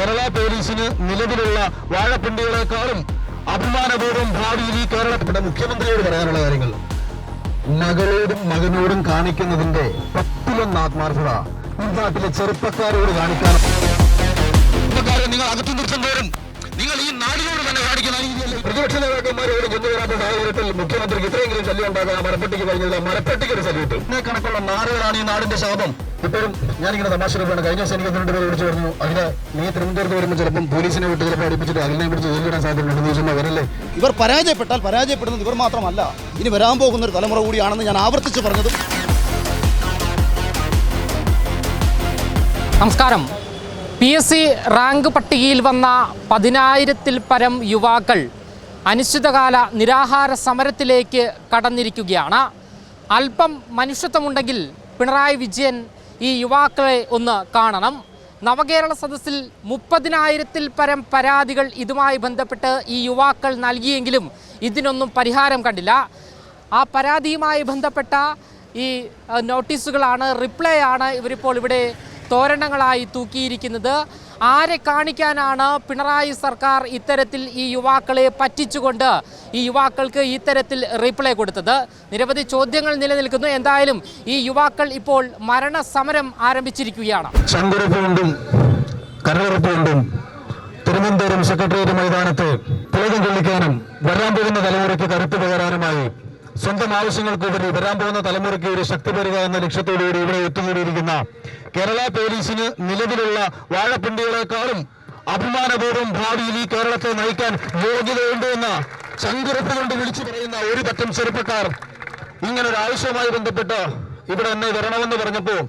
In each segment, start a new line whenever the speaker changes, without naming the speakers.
കേരള പോലീസിന് നിലവിലുള്ള വാഴപ്പിണ്ടികളെക്കാളും അഭിമാനപൂർവം ഭാവിയിൽ ഈ കേരളത്തിന്റെ മുഖ്യമന്ത്രിയോട് പറയാനുള്ള കാര്യങ്ങൾ. മകളോടും മകനോടും കാണിക്കുന്നതിന്റെ പത്തിലൊന്ന് ആത്മാർത്ഥത ഈ നാട്ടിലെ ചെറുപ്പക്കാരോട് കാണിക്കാൻ. നിങ്ങൾ അകത്തു നിർത്തും തോറും നിങ്ങൾ ഈ നാടിനോട് തന്നെ കാണിക്കുന്ന രീതിയല്ലേ? പ്രതിപക്ഷ നേതാക്കന്മാരോട് കൊണ്ടുവരാത്ത വരാത്ത സാഹചര്യത്തിൽ മുഖ്യമന്ത്രിക്ക് ഇത്രയെങ്കിലും ശല്യം ഉണ്ടാക്കാൻ ആ മരപ്പെട്ടിക്ക് കഴിഞ്ഞില്ല. മരപ്പെട്ടിക്ക് ഒരു സല്യൂട്ട്. ഇതിനെ കണക്കുള്ള നാടുകളാണ് ഈ നാടിന്റെ ശാപം. ഇപ്പോഴും ഞാനിങ്ങനെ തമാശ രൂപയാണ് കഴിഞ്ഞ ദിവസം എനിക്ക് രണ്ട് പേര് വിളിച്ചു പറഞ്ഞു. അതിന് നീ തിരുവനന്തപുരത്ത് വരുമ്പോൾ ചിലപ്പം പോലീസിനെ വിട്ട് ചിലപ്പോൾ അടുപ്പിച്ചിട്ട് അതിനെ പിടിച്ച് ജയിലിടാൻ സാധ്യതയുണ്ടെന്ന് ചോദിച്ചാൽ വരല്ലേ
ഇവർ പരാജയപ്പെട്ടാൽ പരാജയപ്പെടുന്നത് ഇവർ മാത്രമല്ല. ഇനി വരാൻ പോകുന്ന ഒരു തലമുറ കൂടിയാണെന്ന് ഞാൻ ആവർത്തിച്ച് പറഞ്ഞതും.
നമസ്കാരം. പി എസ് സി റാങ്ക് പട്ടികയിൽ വന്ന പതിനായിരത്തിൽ പരം യുവാക്കൾ അനിശ്ചിതകാല നിരാഹാര സമരത്തിലേക്ക് കടന്നിരിക്കുകയാണ്. അല്പം മനുഷ്യത്വമുണ്ടെങ്കിൽ പിണറായി വിജയൻ ഈ യുവാക്കളെ ഒന്ന് കാണണം. നവകേരള സദസ്സിൽ മുപ്പതിനായിരത്തിൽ പരം പരാതികൾ ഇതുമായി ബന്ധപ്പെട്ട് ഈ യുവാക്കൾ നൽകിയെങ്കിലും ഇതിനൊന്നും പരിഹാരം കണ്ടില്ല. ആ പരാതിയുമായി ബന്ധപ്പെട്ട ഈ നോട്ടീസുകളാണ് റിപ്ലൈ ആണ് ഇവരിപ്പോൾ ഇവിടെ തോരണങ്ങളായി തൂക്കിയിരിക്കുന്നത്. ആരെ കാണിക്കാനാണ് പിണറായി സർക്കാർ ഇത്തരത്തിൽ ഈ യുവാക്കളെ പറ്റിച്ചുകൊണ്ട് ഈ യുവാക്കൾക്ക് ഇത്തരത്തിൽ റിപ്ലൈ കൊടുത്തത്? നിരവധി ചോദ്യങ്ങൾ നിലനിൽക്കുന്നു. എന്തായാലും ഈ യുവാക്കൾ ഇപ്പോൾ മരണസമരം ആരംഭിച്ചിരിക്കുകയാണ്.
തിരുവനന്തപുരം സെക്രട്ടേറിയറ്റ് മൈതാനത്ത് പുലകം കൊള്ളിക്കാനും വരാൻ പോകുന്ന തലമുറയ്ക്ക് കരുത്ത് പകരാനുമായി സ്വന്തം ആവശ്യങ്ങൾക്കുപരി വരാൻ പോകുന്ന തലമുറയ്ക്ക് ഒരു ശക്തി പരുക എന്ന ലക്ഷ്യത്തോടുകൂടി ഇവിടെ എത്തുകൂടിയിരിക്കുന്ന കേരള പോലീസിന് നിലവിലുള്ള വാഴപ്പിണ്ടികളെക്കാളും അഭിമാനപൂർവം ഭാവിയിൽ ഈ കേരളത്തെ നയിക്കാൻ യോഗ്യതയുണ്ട് എന്ന ചങ്കുറപ്പ് കൊണ്ട് വിളിച്ചു പറയുന്ന ഒരു പറ്റം ചെറുപ്പക്കാർ ഇങ്ങനൊരു ആവശ്യവുമായി ബന്ധപ്പെട്ട് ഇവിടെ എന്നെ വരണമെന്ന് പറഞ്ഞപ്പോൾ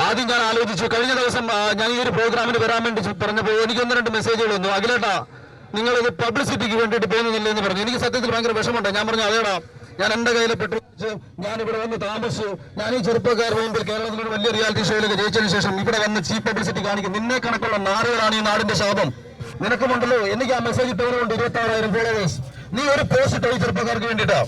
ആദ്യം ഞാൻ ആലോചിച്ചു കഴിഞ്ഞ ദിവസം ഞാൻ ഈ ഒരു പ്രോഗ്രാമിന് വരാൻ വേണ്ടി പറഞ്ഞപ്പോൾ എനിക്ക് ഒന്ന് രണ്ട് മെസ്സേജുകൾ വന്നു. അഖിലേട്ടാ നിങ്ങൾ ഇത് പബ്ലിസിറ്റിക്ക് വേണ്ടിയിട്ട് പോകുന്നില്ല എന്ന് പറഞ്ഞു. എനിക്ക് സത്യത്തിൽ ഭയങ്കര വിഷമമുണ്ട്. ഞാൻ പറഞ്ഞു അതേടാ ഞാൻ എന്റെ കയ്യിൽ പെട്രോൾ ഞാൻ ഇവിടെ വന്ന് താമസിച്ചു. ഞാൻ ഈ ചെറുപ്പക്കാരുടെ മുമ്പിൽ കേരളത്തിൽ ഒരു വലിയ റിയാലിറ്റി ഷോയിലൊക്കെ ജയിച്ചതിന് ശേഷം ഇവിടെ വന്ന് ചീഫ് പബ്ലിസിറ്റി കാണിക്കും. നിന്നെ കണക്കുള്ള നാടുകളാണ് ഈ നാടിന്റെ ശാപം. നിനക്കുമുണ്ടല്ലോ. എനിക്ക് ആ മെസ്സേജ് ഇട്ടവരുണ്ട് ഇരുപത്തി ആറായിരം ഫോളോവേഴ്സ് നീ ഒരു പോസ്റ്റ് ഇട്ടോ ഈ ചെറുപ്പക്കാർക്ക് വേണ്ടിയിട്ടാ.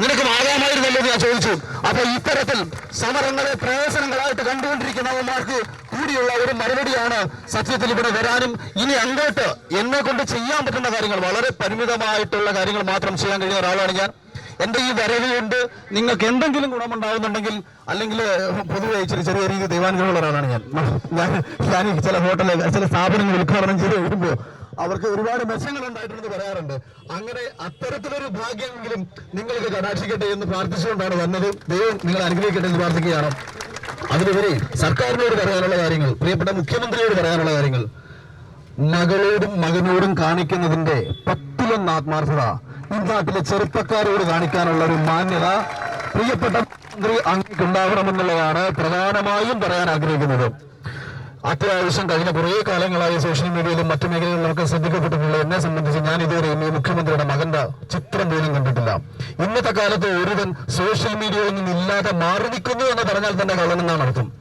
നിനക്ക് മാറാമായിരുന്നല്ലോ ഞാൻ ചോദിച്ചു. അപ്പൊ ഇത്തരത്തിൽ സമരങ്ങളെ പ്രയോജനങ്ങളായിട്ട് കണ്ടുകൊണ്ടിരിക്കുന്നവന്മാർക്ക് കൂടിയുള്ള ഒരു മറുപടിയാണ് സത്യത്തിൽ ഇവിടെ വരാനും ഇനി അങ്ങോട്ട് എന്നെ കൊണ്ട് ചെയ്യാൻ പറ്റുന്ന കാര്യങ്ങൾ വളരെ പരിമിതമായിട്ടുള്ള കാര്യങ്ങൾ മാത്രം ചെയ്യാൻ കഴിയുന്ന ഒരാളാണ് ഞാൻ. എന്റെ ഈ വരവ് കൊണ്ട് നിങ്ങൾക്ക് എന്തെങ്കിലും ഗുണമുണ്ടാകുന്നുണ്ടെങ്കിൽ അല്ലെങ്കിൽ പൊതുവെ ഇച്ചിരി ചെറിയ രീതിയിൽ ദൈവാനുഗ്രഹമുള്ള ഒരാളാണ് ഞാൻ. ഞാൻ ഞാൻ ചില ഹോട്ടലിൽ ചില സ്ഥാപനങ്ങൾ ഉദ്ഘാടനം ചെയ്ത് കഴിയുമ്പോൾ അവർക്ക് ഒരുപാട് മെച്ചങ്ങൾ ഉണ്ടായിട്ടുണ്ട് പറയാറുണ്ട്. അങ്ങനെ അത്തരത്തിലൊരു ഭാഗ്യമെങ്കിലും നിങ്ങൾക്ക് കടാക്ഷിക്കട്ടെ എന്ന് പ്രാർത്ഥിച്ചുകൊണ്ടാണ് വന്നത്. ദൈവം നിങ്ങൾ അനുഗ്രഹിക്കട്ടെ എന്ന് പ്രാർത്ഥിക്കുകയാണ്. അതിലുപരി സർക്കാരിനോട് പറയാനുള്ള കാര്യങ്ങൾ പ്രിയപ്പെട്ട മുഖ്യമന്ത്രിയോട് പറയാനുള്ള കാര്യങ്ങൾ. മകളോടും മകനോടും കാണിക്കുന്നതിന്റെ പത്തിലൊന്ന് ആത്മാർത്ഥത ഈ നാട്ടിലെ ചെറുപ്പക്കാരോട് കാണിക്കാനുള്ള ഒരു മാന്യത പ്രിയപ്പെട്ട മന്ത്രി അങ്ങേക്കുണ്ടാകണമെന്നുള്ളതാണ് പ്രധാനമായും പറയാൻ ആഗ്രഹിക്കുന്നത്. അത്യാവശ്യം കഴിഞ്ഞ കുറേ കാലങ്ങളായി സോഷ്യൽ മീഡിയയിലും മറ്റു മേഖലകളിലൊക്കെ ശ്രദ്ധിക്കപ്പെട്ടിട്ടുള്ള എന്നെ സംബന്ധിച്ച് ഞാൻ ഇതുവരെയും ഈ മുഖ്യമന്ത്രിയുടെ മകന്റെ ചിത്രം പോലും കണ്ടിട്ടില്ല. ഇന്നത്തെ കാലത്ത് ഒരുവൻ സോഷ്യൽ മീഡിയയിൽ നിന്നില്ലാതെ മാറി നിൽക്കുന്നു എന്ന് പറഞ്ഞാൽ തന്നെ കള്ളനെന്നാണ് അർത്ഥം.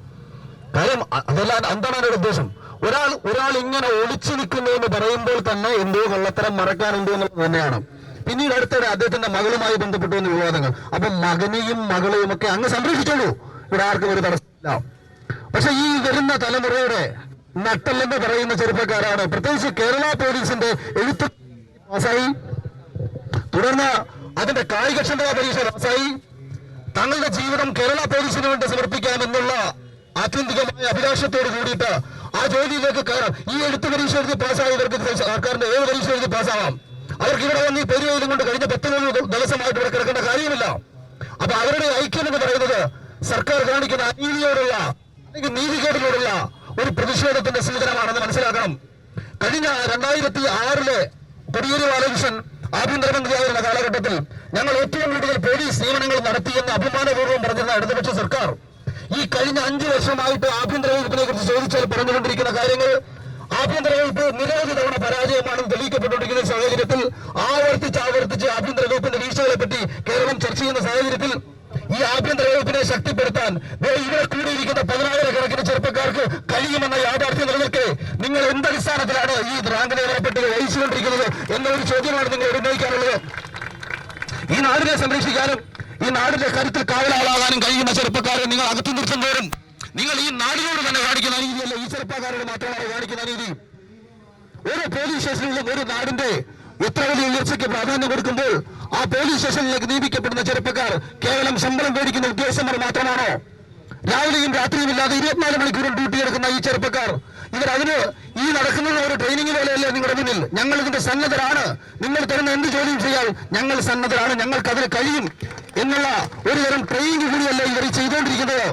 കാര്യം അതെല്ലാം എന്താണ് അതിന്റെ ഉദ്ദേശം. ഒരാൾ ഒരാൾ ഇങ്ങനെ ഒളിച്ചു നിൽക്കുന്നു എന്ന് പറയുമ്പോൾ തന്നെ എന്തോ കള്ളത്തരം മറക്കാനുണ്ട് എന്നുള്ളത് തന്നെയാണ്. പിന്നീട് അടുത്തിടെ അദ്ദേഹത്തിന്റെ മകളുമായി ബന്ധപ്പെട്ടു വന്ന വിവാദങ്ങൾ. അപ്പൊ മകനെയും മകളെയും ഒക്കെ അങ്ങ് സംരക്ഷിച്ചോളൂ. ഇവിടെ ആർക്കും ഒരു തടസ്സമില്ല പക്ഷെ ഈ വരുന്ന തലമുറയുടെ നട്ടല്ലെന്ന് പറയുന്ന ചെറുപ്പക്കാരാണ്. പ്രത്യേകിച്ച് കേരള പോലീസിന്റെ എഴുത്ത് പാസായി തുടർന്ന് അതിന്റെ കായികക്ഷമതാ പരീക്ഷ പാസായി തങ്ങളുടെ ജീവിതം കേരള പോലീസിന് വേണ്ടി സമർപ്പിക്കാമെന്നുള്ള ആത്യന്തികമായ അഭിലാഷത്തോട് കൂടിയിട്ട് ആ ജോലിയിലേക്ക് കയറാം. ഈ എഴുത്ത് പരീക്ഷ എഴുതി പാസ്സായവർക്ക് സർക്കാരിന്റെ ഏത് പരീക്ഷ എഴുതി പാസ്സാവാം? അവർക്ക് ഇവിടെ വന്ന് ഈ പെരുവയിലും കൊണ്ട് കഴിഞ്ഞ പത്ത് മൂന്ന് ദിവസമായിട്ട് ഇവിടെ കിടക്കേണ്ട കാര്യമില്ല. അപ്പൊ അവരുടെ ഐക്യം എന്ന് പറയുന്നത് സർക്കാർ കാണിക്കുന്ന അനീതിയോടുള്ള നീതികേടിനോടുള്ള ഒരു പ്രതിഷേധത്തിന്റെ സൂചനമാണെന്ന് മനസ്സിലാക്കണം. കഴിഞ്ഞ രണ്ടായിരത്തി ആറിലെ കൊടിയേരി ബാലകൃഷ്ണൻ ആഭ്യന്തരമന്ത്രിയായിരുന്ന കാലഘട്ടത്തിൽ ഞങ്ങൾ ഏറ്റവും കൂടുതൽ പോലീസ് നിയമനങ്ങൾ നടത്തിയെന്ന് അഭിമാനപൂർവം പറഞ്ഞിരുന്ന ഇടതുപക്ഷ സർക്കാർ ഈ കഴിഞ്ഞ അഞ്ചു വർഷമായിട്ട് ആഭ്യന്തര വകുപ്പിനെ കുറിച്ച് ചോദിച്ചാൽ പറഞ്ഞുകൊണ്ടിരിക്കുന്ന കാര്യങ്ങൾ ആഭ്യന്തര വകുപ്പ് നിരവധി തവണ പരാജയമാണെന്ന് തെളിയിക്കപ്പെട്ടുകൊണ്ടിരിക്കുന്ന സാഹചര്യത്തിൽ ആവർത്തിച്ച് ആവർത്തിച്ച് ആഭ്യന്തര വകുപ്പിന്റെ വീഴ്ചകളെ പറ്റി കേരളം ചർച്ച ചെയ്യുന്ന സാഹചര്യത്തിൽ ഈ ആഭ്യന്തര വകുപ്പിനെ ശക്തിപ്പെടുത്താൻ ദേ ഇവിടെ കൂടിയിരിക്കുന്ന പതിനായിരക്കണക്കിന് ചെറുപ്പക്കാർക്ക് കഴിയുമെന്ന യാഥാർത്ഥ്യം നിലനിൽക്കെ നിങ്ങൾ എന്തടിസ്ഥാനത്തിലാണ് ഈ റാങ്ക് നിയമനപ്പെട്ട് വഹിച്ചുകൊണ്ടിരിക്കുന്നത് എന്നൊരു ചോദ്യമാണ് നിങ്ങൾ ഉന്നയിക്കാനുള്ളത് ഈ നാടിനെ സംരക്ഷിക്കാനും ഈ നാടിന്റെ കരുത്തിൽ കാവലാളാകാനും കഴിയുന്ന ചെറുപ്പക്കാരെ നിങ്ങൾ അകത്തു നിർത്തുന്നവരും നിങ്ങൾ ഈ നാടിനോട് തന്നെ കാണിക്കുന്ന അനീതിയല്ല ഈ ചെറുപ്പക്കാരോട് മാത്രമാണ് കാണിക്കുന്ന അനീതി ഓരോ പോലീസ് സ്റ്റേഷനിലും ഒരു നാടിന്റെ വലിയ ഉയർച്ചയ്ക്ക് പ്രാധാന്യം കൊടുക്കുമ്പോൾ ആ പോലീസ് സ്റ്റേഷനിലേക്ക് നിയമിക്കപ്പെടുന്ന ചെറുപ്പക്കാർ കേവലം ശമ്പളം മേടിക്കുന്ന ഉദ്യോഗസ്ഥന്മാർ മാത്രമാണോ? രാവിലെയും രാത്രിയും ഇല്ലാതെ ഇരുപത്തിനാല് മണിക്കൂറും ഡ്യൂട്ടി എടുക്കുന്ന ഈ ചെറുപ്പക്കാർ ഇവർ അതിന് ഈ നടക്കുന്ന ഒരു ട്രെയിനിങ് പോലെയല്ലേ നിങ്ങളുടെ മുന്നിൽ? ഞങ്ങൾ ഇതിന്റെ സന്നദ്ധരാണ്. നിങ്ങൾ തരുന്ന എന്ത് ചോദ്യം ചെയ്യാൻ ഞങ്ങൾ സന്നദ്ധരാണ്. ഞങ്ങൾക്ക് അതിന് കഴിയും എന്നുള്ള ഒരു തരം ട്രെയിനിങ് കൂടിയല്ല ഇവർ ചെയ്തുകൊണ്ടിരിക്കുന്നത്.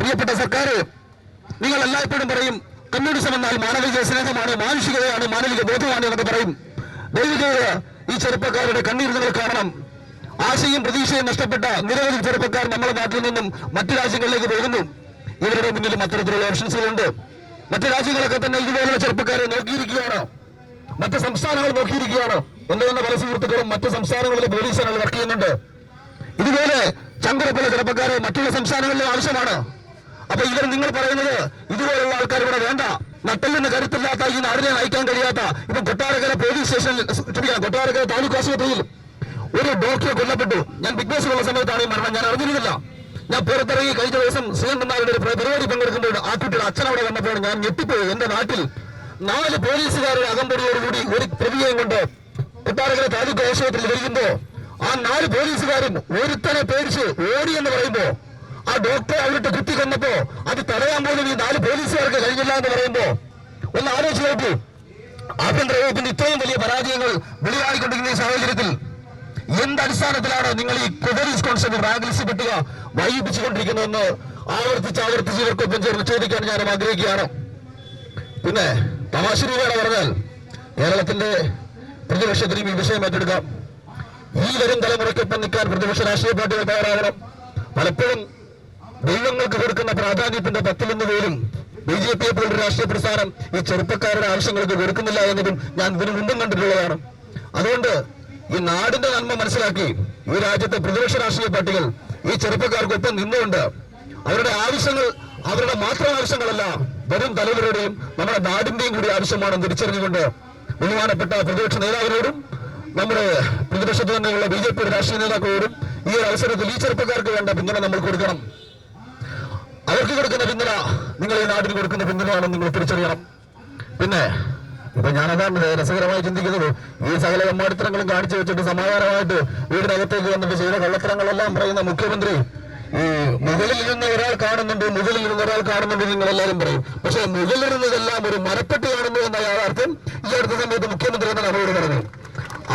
പ്രിയപ്പെട്ട സർക്കാർ നിങ്ങൾ എല്ലായ്പ്പോഴും പറയും കമ്മ്യൂണിസം എന്നാൽ മാനവിക സ്നേഹമാണ് മാനുഷികതയാണ് മാനവിക ബോധമാണ് എന്നൊക്കെ പറയും. ദയവ് ഈ ചെറുപ്പക്കാരുടെ കണ്ണീർ നിങ്ങൾ കാണണം. ആശയും പ്രതീക്ഷയും നഷ്ടപ്പെട്ട നിരവധി ചെറുപ്പക്കാർ നമ്മുടെ നാട്ടിൽ നിന്നും മറ്റു രാജ്യങ്ങളിലേക്ക് പോകുന്നു. ഇവരുടെ മുന്നിലും അത്തരത്തിലുള്ള ഓപ്ഷൻസുകളുണ്ട്. മറ്റു രാജ്യങ്ങളൊക്കെ തന്നെ ഇതുപോലുള്ള ചെറുപ്പക്കാരെ നോക്കിയിരിക്കുകയാണ്. മറ്റ് സംസ്ഥാനങ്ങൾ നോക്കിയിരിക്കുകയാണ്. എന്റെ തന്നെ പല സുഹൃത്തുക്കളും മറ്റ് സംസ്ഥാനങ്ങളിലെ പോലീസുകൾ വർക്ക് ചെയ്യുന്നുണ്ട്. ഇതുപോലെ ചങ്കുറപ്പുള്ള ചെറുപ്പക്കാരെ മറ്റുള്ള സംസ്ഥാനങ്ങളിലും ആവശ്യമാണ്. അപ്പൊ ഇവർ നിങ്ങൾ പറയുന്നത് ഇതുപോലുള്ള ആൾക്കാർ ഇവിടെ വേണ്ട. നട്ടിൽ നിന്ന് കരുത്തില്ലാത്ത ഈ നാടിനെ നയിക്കാൻ കഴിയാത്ത ഇപ്പൊ കൊട്ടാരക്കര പോലീസ് സ്റ്റേഷനിൽ കൊട്ടാരക്കര താലൂക്ക് ആശുപത്രിയിൽ ഒരു ഡോക്ടറെ കൊല്ലപ്പെട്ടു. ഞാൻ ബിഗ് ബോസ് ഉള്ള സമയത്താണ് ഈ മരണം. ഞാൻ അറിഞ്ഞിരുന്നില്ല. ഞാൻ പുറത്തിറങ്ങി കഴിഞ്ഞ ദിവസം സുഗന്ധന്മാരുടെ ഒരു പരിപാടി പങ്കെടുക്കുമ്പോൾ ആ കുട്ടിയുടെ അച്ഛൻ അവിടെ വന്നപ്പോൾ ഞാൻ ഞെട്ടിപ്പോയി. എന്റെ നാട്ടിൽ നാല് പോലീസുകാരുടെ അകമ്പടിയോടുകൂടി ഒരു പ്രതിയെയും കൊണ്ട് കൊട്ടാരക്കര താലൂക്ക് ആശുപത്രിയിൽ വരുമ്പോ ആ നാല് പോലീസുകാരും ഒരുത്തനെ പേടിച്ച് ഓടി എന്ന് പറയുമ്പോ ആ ഡോക്ടറെ അവരുടെ കുത്തി കൊന്നപ്പോ അത് തടയാൻ പോലും ഈ നാല് പോലീസുകാർക്ക് കഴിഞ്ഞില്ല എന്ന് പറയുമ്പോ ഒന്ന് ആലോചിച്ച് നോക്കൂ. ആഭ്യന്തര വകുപ്പിന്റെ ഇത്രയും വലിയ പരാജയങ്ങൾ വെളിവായിക്കൊണ്ടിരിക്കുന്ന ഈ സാഹചര്യത്തിൽ എന്ത് അടിസ്ഥാനത്തിലാണ് നിങ്ങൾ ഈ പോലീസ് കോൺസെന്റ് റാങ്ക് പട്ടിക വൈകിപ്പിച്ചുകൊണ്ടിരിക്കുന്നതെന്ന് ആവർത്തിച്ച് ആവർത്തിച്ച് ഇവർക്കൊപ്പം ചേർന്ന് ചോദിക്കാൻ ഞാൻ ആഗ്രഹിക്കുകയാണ്. പിന്നെ തമാശ പറഞ്ഞാൽ കേരളത്തിന്റെ പ്രതിപക്ഷത്തിനും ഈ വിഷയം ഏറ്റെടുക്കാം. ഈ വരും തലമുറയ്ക്കൊപ്പം നിൽക്കാൻ പ്രതിപക്ഷ രാഷ്ട്രീയ പാർട്ടികൾ തയ്യാറാകണം. പലപ്പോഴും ദൈവങ്ങൾക്ക് കൊടുക്കുന്ന പ്രാധാന്യത്തിന്റെ പത്തിലൊന്ന് പോലും ബി ജെ പിയെ പോലൊരു രാഷ്ട്രീയ പ്രസ്ഥാനം ഈ ചെറുപ്പക്കാരുടെ ആവശ്യങ്ങൾക്ക് കൊടുക്കുന്നില്ല എന്നതും ഞാൻ ഇതിനു മുമ്പും കണ്ടിട്ടുള്ളതാണ്. അതുകൊണ്ട് ഈ നാടിന്റെ നന്മ മനസ്സിലാക്കി ഈ രാജ്യത്തെ പ്രതിപക്ഷ രാഷ്ട്രീയ പാർട്ടികൾ ഈ ചെറുപ്പക്കാർക്കൊപ്പം നിന്നുകൊണ്ട് അവരുടെ ആവശ്യങ്ങൾ അവരുടെ മാത്രം ആവശ്യങ്ങളല്ല വരും തലവരുടെയും നമ്മുടെ നാടിന്റെയും കൂടി ആവശ്യമാണെന്ന് തിരിച്ചറിഞ്ഞുകൊണ്ട് ബഹുമാനപ്പെട്ട പ്രതിപക്ഷ നേതാവിനോടും നമ്മുടെ പ്രതിപക്ഷത്ത് തന്നെയുള്ള ബി ജെ പിയുടെ രാഷ്ട്രീയ നേതാക്കളോടും ഈ ഒരു അവസരത്തിൽ ഈ ചെറുപ്പക്കാർക്ക് വേണ്ട പിന്തുണ നമ്മൾ കൊടുക്കണം. അവർക്ക് കൊടുക്കുന്ന പിന്തുണ നിങ്ങൾ ഈ നാടിന് കൊടുക്കുന്ന പിന്തുണയാണെന്ന് നിങ്ങൾ തിരിച്ചറിയണം. പിന്നെ ഇപ്പൊ ഞാനതാണ് രസകരമായി ചിന്തിക്കുന്നത്. ഈ സകല കമ്മാടിത്തരങ്ങളും കാണിച്ചു വെച്ചിട്ട് സമാധാനമായിട്ട് വീടിനകത്തേക്ക് വന്നിട്ട് ചെയ്ത കള്ളത്തരങ്ങളെല്ലാം പറയുന്ന മുഖ്യമന്ത്രി. ഈ മുകളിൽ ഇരുന്ന ഒരാൾ കാണുന്നുണ്ട് മുകളിൽ ഇരുന്ന ഒരാൾ കാണുന്നുണ്ട് നിങ്ങൾ എല്ലാവരും പറയും. പക്ഷെ മുകളിലിരുന്നതെല്ലാം ഒരു മരപ്പെട്ടി കാണുന്നു എന്ന യാഥാർത്ഥ്യം. ഈ അടുത്ത സമയത്ത് മുഖ്യമന്ത്രി എന്ന നമ്മളോട് പറഞ്ഞു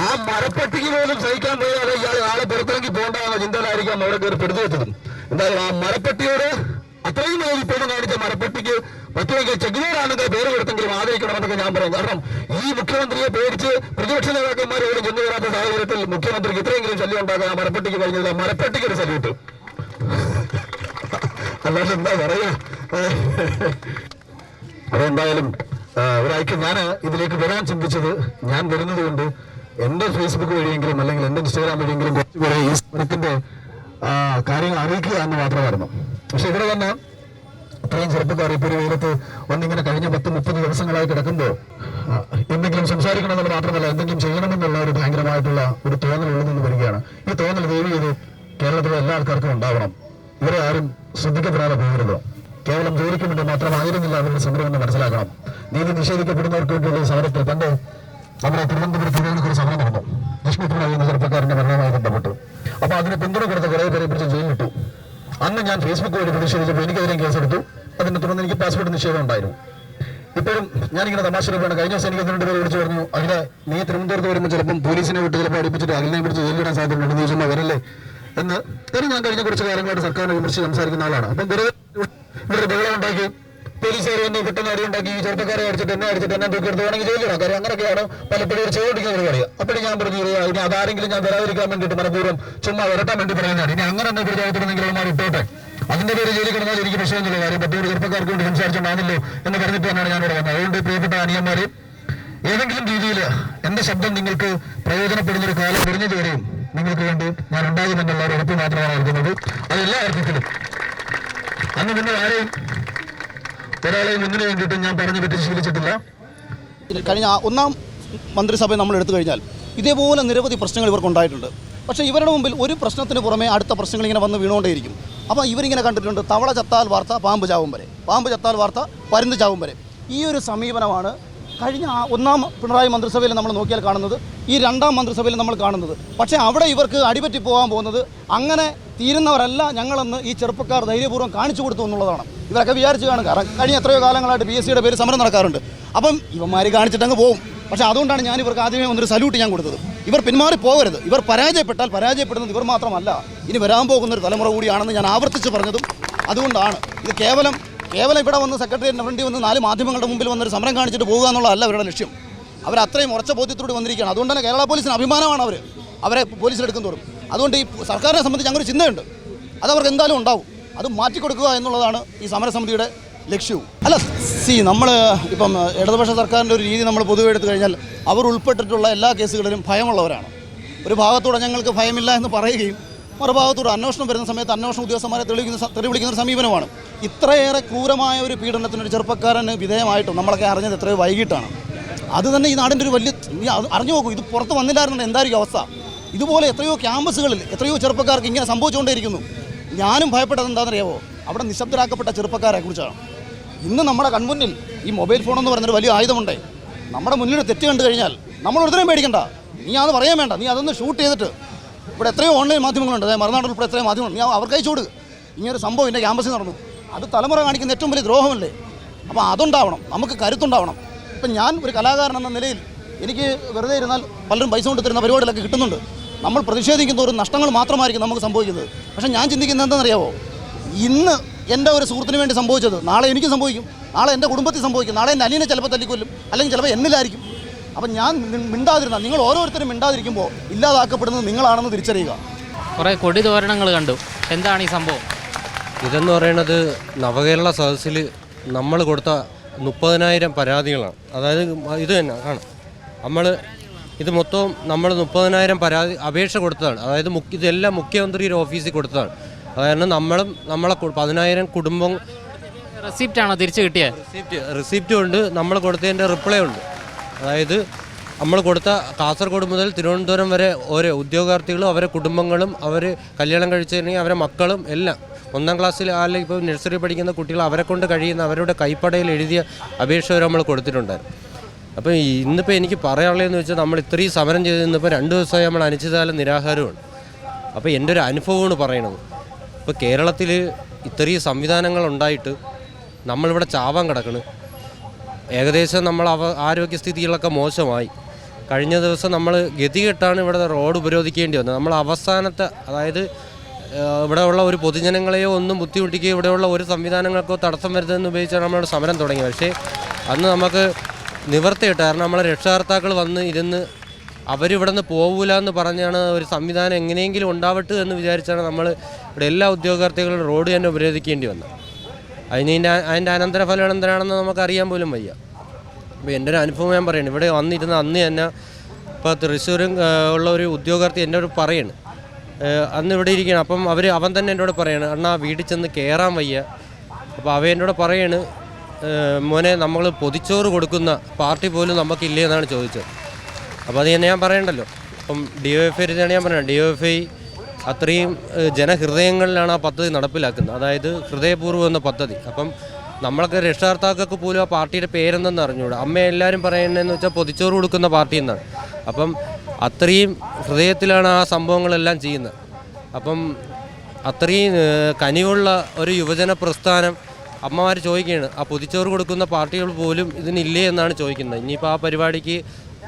ആ മരപ്പെട്ടിക്ക് പോലും സഹിക്കാൻ പോയാൽ ഇയാൾ ആളെ പുറത്തിറങ്ങി പോകണ്ടെന്ന ചിന്തയിലായിരിക്കാം അവിടെ കയറി പെടുത്തി വെച്ചതും എന്തായാലും ആ മരപ്പെട്ടിയോട് അത്രയും വേദിപ്പോഴും കാണിച്ച മരപ്പെട്ടിക്ക് പറ്റുമെങ്കിൽ ചെഗ്നൂരാണെങ്കിൽ പേര് കൊടുത്തെങ്കിലും ആദരിക്കണമെന്നൊക്കെ ഞാൻ പറയും കാരണം ഈ മുഖ്യമന്ത്രിയെ പേടിച്ച് പ്രതിപക്ഷ നേതാക്കന്മാരോട് ചെന്നു വരാത്ത സാഹചര്യത്തിൽ മുഖ്യമന്ത്രിക്ക് ഇത്രയെങ്കിലും ശല്യം ഉണ്ടാക്കാൻ മരപ്പെട്ടിക്ക് കഴിഞ്ഞില്ല. മരപ്പെട്ടിക്ക് ഒരു സല്യൂട്ട് അല്ലാതെ എന്താ പറയാ? അതെന്തായാലും ഒരാഴ്ച ഞാൻ ഇതിലേക്ക് വരാൻ ചിന്തിച്ചത് ഞാൻ വരുന്നത് കൊണ്ട് എന്റെ ഫേസ്ബുക്ക് വഴിയെങ്കിലും അല്ലെങ്കിൽ എന്റെ ഇൻസ്റ്റാഗ്രാം വഴിയെങ്കിലും കുറച്ചുകൂടെ ഈ സ്ഥലത്തിന്റെ കാര്യങ്ങൾ അറിയിക്കുക എന്ന് മാത്രമായിരുന്നു. പക്ഷെ ഇവിടെ തന്നെ ഇത്രയും ചെറുപ്പക്കാർ ഇപ്പോൾ ഒരു വെയിലത്ത് വന്നിങ്ങനെ കഴിഞ്ഞ പത്ത് മുപ്പത് ദിവസങ്ങളായി കിടക്കുമ്പോൾ എന്തെങ്കിലും സംസാരിക്കണമെന്ന് മാത്രമല്ല എന്തെങ്കിലും ചെയ്യണമെന്നുള്ള ഒരു ഭയങ്കരമായിട്ടുള്ള ഒരു തോന്നൽ ഉള്ളിൽ നിന്ന് വരികയാണ്. ഈ തോന്നൽ ദൈവം ചെയ്ത് കേരളത്തിലെ എല്ലാ ആൾക്കാർക്കും ഉണ്ടാവണം. ഇവരെ ആരും ശ്രദ്ധിക്കപ്പെടാതെ പോകരുത്. കേവലം ജോലിക്ക് വേണ്ടി മാത്രമായിരുന്നില്ല അവരുടെ സമരം എന്ന് മനസ്സിലാക്കണം. നീതി നിഷേധിക്കപ്പെടുന്നവർക്ക് വേണ്ടിയുള്ള സമരത്തിൽ പണ്ട് നമ്മുടെ തിരുവനന്തപുരത്ത് ഒരു സമരം നടന്നു. ലക്ഷ്മി എന്ന ചെറുപ്പക്കാരന്റെ മരണവുമായി ബന്ധപ്പെട്ട്. അപ്പൊ അതിന് പിന്തുണ കൊടുത്ത കുറേ പേരെ പിടിച്ച് ജയിലിട്ടു അന്ന് ഞാൻ ഫേസ്ബുക്ക് വഴി പ്രതിഷേധിച്ചപ്പോൾ എനിക്കെതിരെ കേസെടുത്തു. അതിനെ തുടർന്ന് എനിക്ക് പാസ്പോർട്ട് നിഷേധം ഉണ്ടായിരുന്നു. ഇപ്പോഴും ഞാനിങ്ങനെ തമാശ രൂപയാണ് കഴിഞ്ഞ ദിവസം എനിക്ക് രണ്ട് പേര് വിളിച്ചു പറഞ്ഞു അങ്ങനെ നീ തിരുവനന്തപുരത്ത് വരുമ്പോൾ ചിലപ്പം പോലീസിനെ വിട്ട് ചിലപ്പോൾ അടുപ്പിച്ചിട്ട് അതിനെ പിടിച്ച് ജയിലിടാൻ സാധ്യതയുണ്ട് നീ ചുമ്മാ വരല്ലേ എന്ന് കാര്യം ഞാൻ കഴിഞ്ഞ കുറച്ച് കാലങ്ങളായിട്ട് സർക്കാരിനെ വിമർശിച്ച് സംസാരിക്കുന്ന ആളാണ്. അപ്പം വെറുതെ ഇവരുടെ ബഹളം ഉണ്ടാക്കി പോലീസുകാർ വന്ന് പെട്ടെന്ന് ഉണ്ടാക്കി ഈ ചെറുപ്പക്കാരെ അടിച്ചിട്ട് എന്നെ അടിച്ചിട്ട് എന്നെ തൂക്കി എടുത്ത് വേണമെങ്കിൽ ജയിലിടാം കാര്യം അങ്ങനെയൊക്കെയാണ് പലപ്പോഴും ഒരു ഇവർ ഒരു പരിപാടി അപ്പോഴും ഞാൻ പറഞ്ഞു "ഇത് ഇനി അതാരെങ്കിലും ഞാൻ വരാതിരിക്കാൻ വേണ്ടിയിട്ട് മനഃപൂർവം ചുമ്മാ വരട്ടാൻ വേണ്ടി പറയുന്നതാണ്. ഇനി അങ്ങനെ എന്നെ പ്രതിയാകത്തിരുന്നെങ്കിൽ അവന്മാർ ഇട്ടോട്ടെ. അതിന്റെ പേര് ജയിലിൽ കിടന്നാൽ എനിക്ക് പ്രശ്നമൊന്നുമില്ല. കാര്യം പത്തൂർ ചെറുപ്പക്കാർക്ക് വേണ്ടി സംസാരിച്ചുകൊണ്ടാണല്ലോ എന്ന് പറഞ്ഞിട്ട് തന്നെയാണ് ഞാൻ ഇവിടെ വന്നത്. അതുകൊണ്ട് പ്രിയപ്പെട്ട അനിയന്മാരെ ഏതെങ്കിലും രീതിയിൽ എന്റെ ശബ്ദം നിങ്ങൾക്ക് പ്രയോജനപ്പെടുന്ന ഒരു കാലം വരെയും നിങ്ങൾക്ക് വേണ്ടി ഞാൻ ഉണ്ടാകുമെന്നുള്ള ഒരു ഉറപ്പ് മാത്രമാണ് നൽകുന്നത്. അത് എല്ലാ അർത്ഥത്തിലും. അന്ന് നിങ്ങൾ ആരെയും ഒരാളെയും ഒന്നിനു വേണ്ടിയിട്ട് ഞാൻ പറഞ്ഞു പറ്റി ശീലിച്ചിട്ടില്ല.
കഴിഞ്ഞ ഒന്നാം മന്ത്രിസഭ നമ്മൾ എടുത്തു കഴിഞ്ഞാൽ ഇതേപോലെ നിരവധി പ്രശ്നങ്ങൾ ഇവർക്ക് ഉണ്ടായിട്ടുണ്ട് പക്ഷേ ഇവരുടെ മുമ്പിൽ ഒരു പ്രശ്നത്തിന് പുറമെ അടുത്ത പ്രശ്നങ്ങൾ ഇങ്ങനെ വന്ന് വീണുകൊണ്ടേയിരിക്കും. അപ്പോൾ ഇവരിങ്ങനെ കണ്ടിട്ടുണ്ട് തവള ചത്താൽ വാർത്ത പാമ്പ് ചാവും വരെ. പാമ്പ് ചത്താൽ വാർത്ത പരുന്ത് ചാവും വരെ. ഈ ഒരു സമീപനമാണ് കഴിഞ്ഞ ഒന്നാം പിണറായി മന്ത്രിസഭയിൽ നമ്മൾ നോക്കിയാൽ കാണുന്നത് ഈ രണ്ടാം മന്ത്രിസഭയിൽ നമ്മൾ കാണുന്നത്. പക്ഷേ അവിടെ ഇവർക്ക് അടിപറ്റി പോകാൻ പോകുന്നത് അങ്ങനെ തീരുന്നവരല്ല ഞങ്ങളെന്ന് ഈ ചെറുപ്പക്കാർ ധൈര്യപൂർവം കാണിച്ചു കൊടുത്തു എന്നുള്ളതാണ്. ഇവരൊക്കെ വിചാരിച്ചു കാണും കാരണം കഴിഞ്ഞ എത്രയോ കാലങ്ങളായിട്ട് പി എസ് സിയുടെ പേര് സമരം നടക്കാറുണ്ട്. അപ്പം ഇവന്മാർ കാണിച്ചിട്ടങ്ങ് പോകും പക്ഷേ അതുകൊണ്ടാണ് ഞാൻ ഇവർക്ക് ആദ്യമേ ഒന്നൊരു സല്യൂട്ട് ഞാൻ കൊടുത്തത്. ഇവർ പിന്മാറി പോകരുത് ഇവർ പരാജയപ്പെട്ടാൽ പരാജയപ്പെടുന്നത് ഇവർ മാത്രമല്ല. ഇനി വരാൻ പോകുന്ന ഒരു തലമുറ കൂടിയാണെന്ന് ഞാൻ ആവർത്തിച്ച് പറഞ്ഞതും അതുകൊണ്ടാണ്. ഇത് കേവലം കേവലം ഇവിടെ വന്ന് സെക്രട്ടേറിയറ്റിന് ഫ്രണ്ടിൽ വന്ന് നാല് മാധ്യമങ്ങളുടെ മുമ്പിൽ വന്നൊരു സമരം കാണിച്ചിട്ട് പോകുക എന്നുള്ളതല്ല അവരുടെ ലക്ഷ്യം. അവർ അത്രയും ഉറച്ച ബോധ്യത്തോടെ വന്നിരിക്കുകയാണ്. അതുകൊണ്ട് തന്നെ കേരള പോലീസിന് അഭിമാനമാണ് അവർ അവരെ പോലീസിലെടുക്കും തോറും. അതുകൊണ്ട് ഈ സർക്കാരിനെ സംബന്ധിച്ച് അങ്ങനെ ഒരു ചിന്തയുണ്ട്. അവർക്ക് എന്തായാലും ഉണ്ടാവും. അത് മാറ്റിക്കൊടുക്കുക എന്നുള്ളതാണ് ഈ സമരസമിതിയുടെ ലക്ഷ്യവും. അല്ല സി നമ്മൾ ഇപ്പം ഇടതുപക്ഷ സർക്കാരിന്റെ ഒരു രീതി നമ്മൾ പൊതുവെ എടുത്തു കഴിഞ്ഞാൽ അവർ ഉൾപ്പെട്ടിട്ടുള്ള എല്ലാ കേസുകളിലും ഭയമുള്ളവരാണ്. ഒരു ഭാഗത്തൂടെ ഞങ്ങൾക്ക് ഭയമില്ല എന്ന് പറയുകയും മറുഭാഗത്തൂടെ അന്വേഷണം വരുന്ന സമയത്ത് അന്വേഷണ ഉദ്യോഗസ്ഥന്മാരെ തെളിവിക്കുന്ന തെളിവിളിക്കുന്ന ഒരു സമീപനമാണ്. ഇത്രയേറെ ക്രൂരമായ ഒരു പീഡനത്തിന് ഒരു ചെറുപ്പക്കാരന് വിധേയമായിട്ടും നമ്മളൊക്കെ അറിഞ്ഞത് എത്രയോ വൈകിട്ടാണ്. അത് തന്നെ ഈ നാടിന്റെ ഒരു വലിയ അറിഞ്ഞു നോക്കൂ ഇത് പുറത്ത് വന്നില്ലായിരുന്നു എന്തായിരിക്കും അവസ്ഥ? ഇതുപോലെ എത്രയോ ക്യാമ്പസുകളിൽ എത്രയോ ചെറുപ്പക്കാർക്ക് ഇങ്ങനെ സംഭവിച്ചുകൊണ്ടേയിരിക്കുന്നു. ഞാനും ഭയപ്പെട്ടത് എന്താണെന്നറിയാവോ? അവിടെ നിശബ്ദരാക്കപ്പെട്ട ചെറുപ്പക്കാരെ കുറിച്ചാണ്. ഇന്ന് നമ്മുടെ കൺമുന്നിൽ ഈ മൊബൈൽ ഫോൺ എന്ന് പറയുന്നൊരു വലിയ ആയുധമുണ്ടേ. നമ്മുടെ മുന്നിൽ തെറ്റ് കണ്ടു കഴിഞ്ഞാൽ നമ്മൾ ഒരുത്തരം പേടിക്കണ്ട. നീ അത് പറയാൻ വേണ്ട. നീ അതൊന്ന് ഷൂട്ട് ചെയ്തിട്ട്. ഇവിടെ എത്രയോ ഓൺലൈൻ മാധ്യമങ്ങളുണ്ട്. അതായത് മറുനാട് ഉൾപ്പെടെ എത്രയോ മാധ്യമങ്ങളുണ്ട് നീ അവർക്ക് അയച്ചു കൊടുക്കുക ഇങ്ങനൊരു സംഭവം എന്റെ ക്യാമ്പസിൽ നടന്നു. അത് തലമുറ കാണിക്കുന്ന ഏറ്റവും വലിയ ദ്രോഹമല്ലേ? അപ്പോൾ അതുണ്ടാവണം. നമുക്ക് കരുത്തുണ്ടാവണം. ഇപ്പം ഞാൻ ഒരു കലാകാരൻ എന്ന നിലയിൽ എനിക്ക് വെറുതെ ഇരുന്നാൽ പലരും പൈസ കൊണ്ട് തരുന്ന പരിപാടികളൊക്കെ കിട്ടുന്നുണ്ട്. നമ്മൾ പ്രതിഷേധിക്കുന്ന ഒരു നഷ്ടങ്ങൾ മാത്രമായിരിക്കും നമുക്ക് സംഭവിക്കുന്നത്. പക്ഷേ ഞാൻ ചിന്തിക്കുന്നത് എന്താണെന്നറിയാവോ? ഇന്ന് എന്റെ ഒരു സുഹൃത്തിന് വേണ്ടി സംഭവിച്ചത്. നാളെ എനിക്ക് സംഭവിക്കും. നാളെ എന്റെ കുടുംബത്തിൽ സംഭവിക്കും. നാളെ എന്റെ അനിയനെ ചിലപ്പോൾ തല്ലിക്കൊല്ലും. അല്ലെങ്കിൽ ചിലപ്പോൾ എന്നിലായിരിക്കും. അപ്പം ഞാൻ മിണ്ടാതിരുന്ന നിങ്ങൾ ഓരോരുത്തരും മിണ്ടാതിരിക്കുമ്പോൾ ഇല്ലാതാക്കപ്പെടുന്നത് നിങ്ങളാണെന്ന് തിരിച്ചറിയുക.
കുറേ കൊടി തോരണങ്ങൾ കണ്ടു. എന്താണ് ഈ സംഭവം?
ഇതെന്ന് പറയുന്നത് നവകേരള സദസ്സിൽ നമ്മൾ കൊടുത്ത മുപ്പതിനായിരം പരാതികളാണ്. അതായത് ഇത് തന്നെ കാണാം നമ്മൾ ഇത് മൊത്തം നമ്മൾ മുപ്പതിനായിരം പരാതി അപേക്ഷ കൊടുത്തതാണ്. അതായത് മുഖ്യ ഇതെല്ലാം മുഖ്യമന്ത്രിയുടെ ഓഫീസിൽ കൊടുത്തതാണ്. അതായത് നമ്മളും നമ്മളെ പതിനായിരം കുടുംബം
റെസിപ്റ്റ് ആണോ തിരിച്ചു കിട്ടിയത്
റെസിപ്റ്റ് റെസിപ്റ്റും ഉണ്ട്. നമ്മൾ കൊടുത്തതിന്റെ റിപ്ലൈ ഉണ്ട്. അതായത് നമ്മൾ കൊടുത്ത കാസർഗോഡ് മുതൽ തിരുവനന്തപുരം വരെ ഓരോ ഉദ്യോഗാർത്ഥികളും അവരെ കുടുംബങ്ങളും അവർ കല്യാണം കഴിച്ചിരുന്നെങ്കിൽ അവരെ മക്കളും എല്ലാം ഒന്നാം ക്ലാസ്സിൽ അല്ലെങ്കിൽ ഇപ്പോൾ നഴ്സറി പഠിക്കുന്ന കുട്ടികൾ അവരെ കൊണ്ട് കഴിയുന്ന അവരുടെ കൈപ്പടയിൽ എഴുതിയ അപേക്ഷ വരെ നമ്മൾ കൊടുത്തിട്ടുണ്ടായിരുന്നു. അപ്പോൾ ഇന്നിപ്പോൾ എനിക്ക് പറയാനുള്ളതെന്ന് വെച്ചാൽ നമ്മൾ ഇത്രയും സമരം ചെയ്ത് ഇന്നിപ്പോൾ രണ്ട് ദിവസമായി നമ്മൾ അനിശ്ചിതകാലം നിരാഹാരമാണ് അപ്പോൾ എന്റെ ഒരു അനുഭവമാണ് പറയണത്. ഇപ്പോൾ കേരളത്തിൽ ഇത്രയും സംവിധാനങ്ങൾ ഉണ്ടായിട്ട് നമ്മളിവിടെ ചാവാൻ കിടക്കണ്. ഏകദേശം നമ്മൾ അവ ആരോഗ്യസ്ഥിതികളൊക്കെ മോശമായി. കഴിഞ്ഞ ദിവസം നമ്മൾ ഗതികെട്ടാണ് ഇവിടെ റോഡ് ഉപരോധിക്കേണ്ടി വന്നത്. നമ്മൾ അവസാനത്തെ അതായത് ഇവിടെയുള്ള ഒരു പൊതുജനങ്ങളെയോ ഒന്നും ബുദ്ധിമുട്ടിക്കുകയോ ഇവിടെയുള്ള ഒരു സംവിധാനങ്ങൾക്കോ തടസ്സം വരുന്നതെന്ന് ഉപയോഗിച്ചാണ് നമ്മളിവിടെ സമരം തുടങ്ങി പക്ഷേ അന്ന് നമുക്ക് നിവർത്തിയിട്ട് കാരണം നമ്മളെ രക്ഷകർത്താക്കൾ വന്ന് ഇരുന്ന് അവരിവിടെ നിന്ന് പോകൂല എന്ന് പറഞ്ഞാണ് ഒരു സംവിധാനം എങ്ങനെയെങ്കിലും ഉണ്ടാവട്ടെ എന്ന് വിചാരിച്ചാണ് നമ്മൾ ഇവിടെ എല്ലാ ഉദ്യോഗാർത്ഥികളും റോഡ് തന്നെ ഉപരോധിക്കേണ്ടി വന്നു. അതിന് അതിന്റെ അനന്തരഫലം എന്താണെന്ന് നമുക്കറിയാൻ പോലും വയ്യ. അപ്പോൾ എന്റെ ഒരു അനുഭവം ഞാൻ പറയുന്നത് ഇവിടെ വന്നിരുന്ന അന്ന് തന്നെ ഇപ്പോൾ തൃശ്ശൂരും ഉള്ള ഒരു ഉദ്യോഗാർത്ഥി എന്നോട് പറയാണ്. അന്ന് ഇവിടെ ഇരിക്കണം അപ്പം അവർ അവൻ തന്നെ എന്നോട് പറയാണ് അണ്ണാ വീട്ടിൽ ചെന്ന് കയറാൻ വയ്യ. അപ്പോൾ അവ എന്നോട് പറയാണ് മോനെ നമ്മൾ പൊതിച്ചോറ് കൊടുക്കുന്ന പാർട്ടി പോലും നമുക്കില്ലേ? എന്നാണ് ചോദിച്ചത്. അപ്പോൾ അത് തന്നെ ഞാൻ പറയണ്ടല്ലോ. അപ്പം ഡി ഒ എഫ് ഐ ഞാൻ പറയുന്നത് ഡി ഒ എഫ് ഐ അത്രയും ജനഹൃദയങ്ങളിലാണ് ആ പദ്ധതി നടപ്പിലാക്കുന്നത്. അതായത് ഹൃദയപൂർവം എന്ന പദ്ധതി. അപ്പം നമ്മളൊക്കെ രക്ഷകർത്താക്കൾക്ക് പോലും ആ പാർട്ടിയുടെ പേരെന്തെന്ന് അറിഞ്ഞുകൂടാ അമ്മ എല്ലാവരും പറയുന്നതെന്ന് വെച്ചാൽ പൊതിച്ചോറ് കൊടുക്കുന്ന പാർട്ടി എന്നാണ്. അപ്പം അത്രയും ഹൃദയത്തിലാണ് ആ സംഭവങ്ങളെല്ലാം ചെയ്യുന്നത്. അപ്പം അത്രയും കനിവുള്ള ഒരു യുവജന പ്രസ്ഥാനം അമ്മമാർ ചോദിക്കുകയാണ് ആ പൊതിച്ചോറ് കൊടുക്കുന്ന പാർട്ടികൾ പോലും ഇതിനില്ലേ എന്നാണ് ചോദിക്കുന്നത്. ഇനിയിപ്പോൾ ആ പരിപാടിക്ക്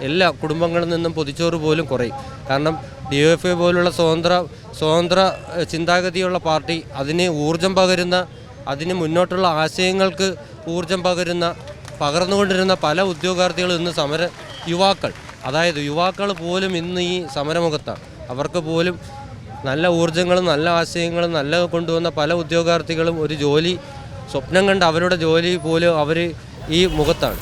എല്ലാ കുടുംബങ്ങളിൽ നിന്നും പൊതിച്ചോറ് പോലും കുറയും. കാരണം ഡി എഫ് ഐ പോലുള്ള സ്വതന്ത്ര സ്വതന്ത്ര ചിന്താഗതിയുള്ള പാർട്ടി അതിന് ഊർജം പകരുന്ന അതിന് മുന്നോട്ടുള്ള ആശയങ്ങൾക്ക് ഊർജം പകരുന്ന പകർന്നുകൊണ്ടിരുന്ന പല ഉദ്യോഗാർത്ഥികളും ഇന്ന് സമര യുവാക്കൾ. അതായത് യുവാക്കൾ പോലും ഇന്ന് ഈ സമരമുഖത്താണ്. അവർക്ക് പോലും നല്ല ഊർജങ്ങളും നല്ല ആശയങ്ങളും നല്ല കൊണ്ടുവന്ന പല ഉദ്യോഗാർത്ഥികളും ഒരു ജോലി സ്വപ്നം കണ്ട് അവരുടെ ജോലി പോലും അവർ ഈ മുഖത്താണ്.